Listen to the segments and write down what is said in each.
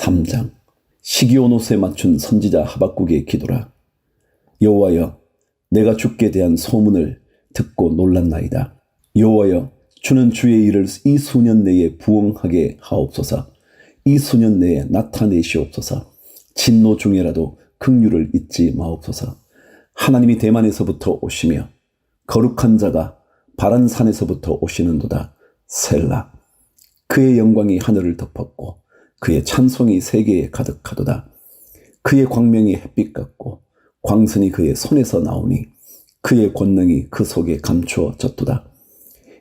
3장 시기오노스에 맞춘 선지자 하박국의 기도라. 여호와여 내가 주께 대한 소문을 듣고 놀랐나이다. 여호와여 주는 주의 일을 이 수년 내에 부응하게 하옵소서. 이 수년 내에 나타내시옵소서. 진노 중에라도 긍휼을 잊지 마옵소서. 하나님이 대만에서부터 오시며 거룩한 자가 바란 산에서부터 오시는도다. 셀라. 그의 영광이 하늘을 덮었고 그의 찬송이 세계에 가득하도다. 그의 광명이 햇빛 같고 광선이 그의 손에서 나오니 그의 권능이 그 속에 감추어졌도다.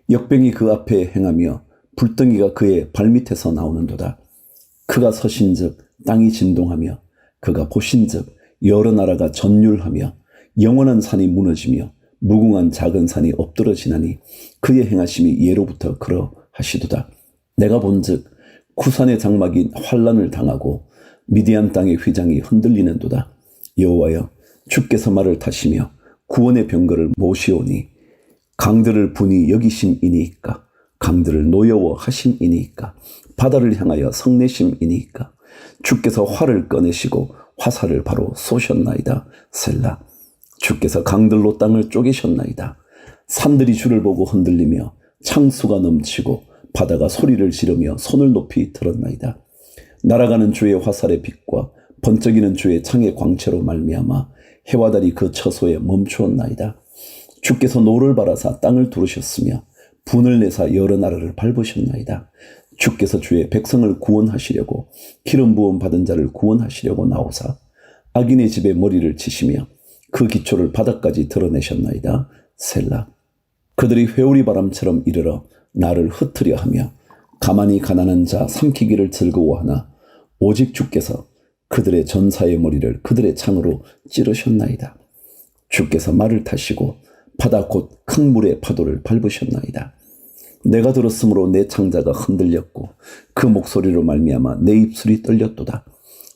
역병이 그 앞에 행하며 불덩이가 그의 발밑에서 나오는도다. 그가 서신즉 땅이 진동하며 그가 보신즉 여러 나라가 전율하며 영원한 산이 무너지며 무궁한 작은 산이 엎드러지나니 그의 행하심이 예로부터 그러하시도다. 내가 본즉 구산의 장막이 환란을 당하고 미디안 땅의 휘장이 흔들리는도다. 여호와여 주께서 말을 타시며 구원의 병거를 모시오니 강들을 분이 여기심이니까 강들을 노여워 하심이니까 바다를 향하여 성내심이니까 주께서 활을 꺼내시고 화살을 바로 쏘셨나이다. 셀라 주께서 강들로 땅을 쪼개셨나이다. 산들이 주를 보고 흔들리며 창수가 넘치고 바다가 소리를 지르며 손을 높이 들었나이다. 날아가는 주의 화살의 빛과 번쩍이는 주의 창의 광채로 말미암아 해와 달이 그 처소에 멈추었나이다. 주께서 노를 바라사 땅을 두르셨으며 분을 내사 여러 나라를 밟으셨나이다. 주께서 주의 백성을 구원하시려고 기름 부음 받은 자를 구원하시려고 나오사 악인의 집에 머리를 치시며 그 기초를 바닥까지 드러내셨나이다. 셀라. 그들이 회오리 바람처럼 이르러 나를 흩으려 하며 가만히 가난한 자 삼키기를 즐거워하나 오직 주께서 그들의 전사의 머리를 그들의 창으로 찌르셨나이다. 주께서 말을 타시고 바다 곧 큰 물의 파도를 밟으셨나이다. 내가 들었으므로 내 창자가 흔들렸고 그 목소리로 말미암아 내 입술이 떨렸도다.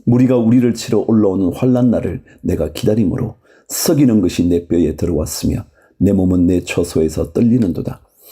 무리가 우리를 치러 올라오는 환란 날을 내가 기다림으로 썩이는 것이 내 뼈에 들어왔으며 내 몸은 내 처소에서 떨리는도다.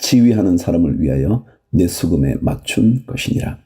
지휘하는 사람을 위하여 내 수금에 맞춘 것이니라.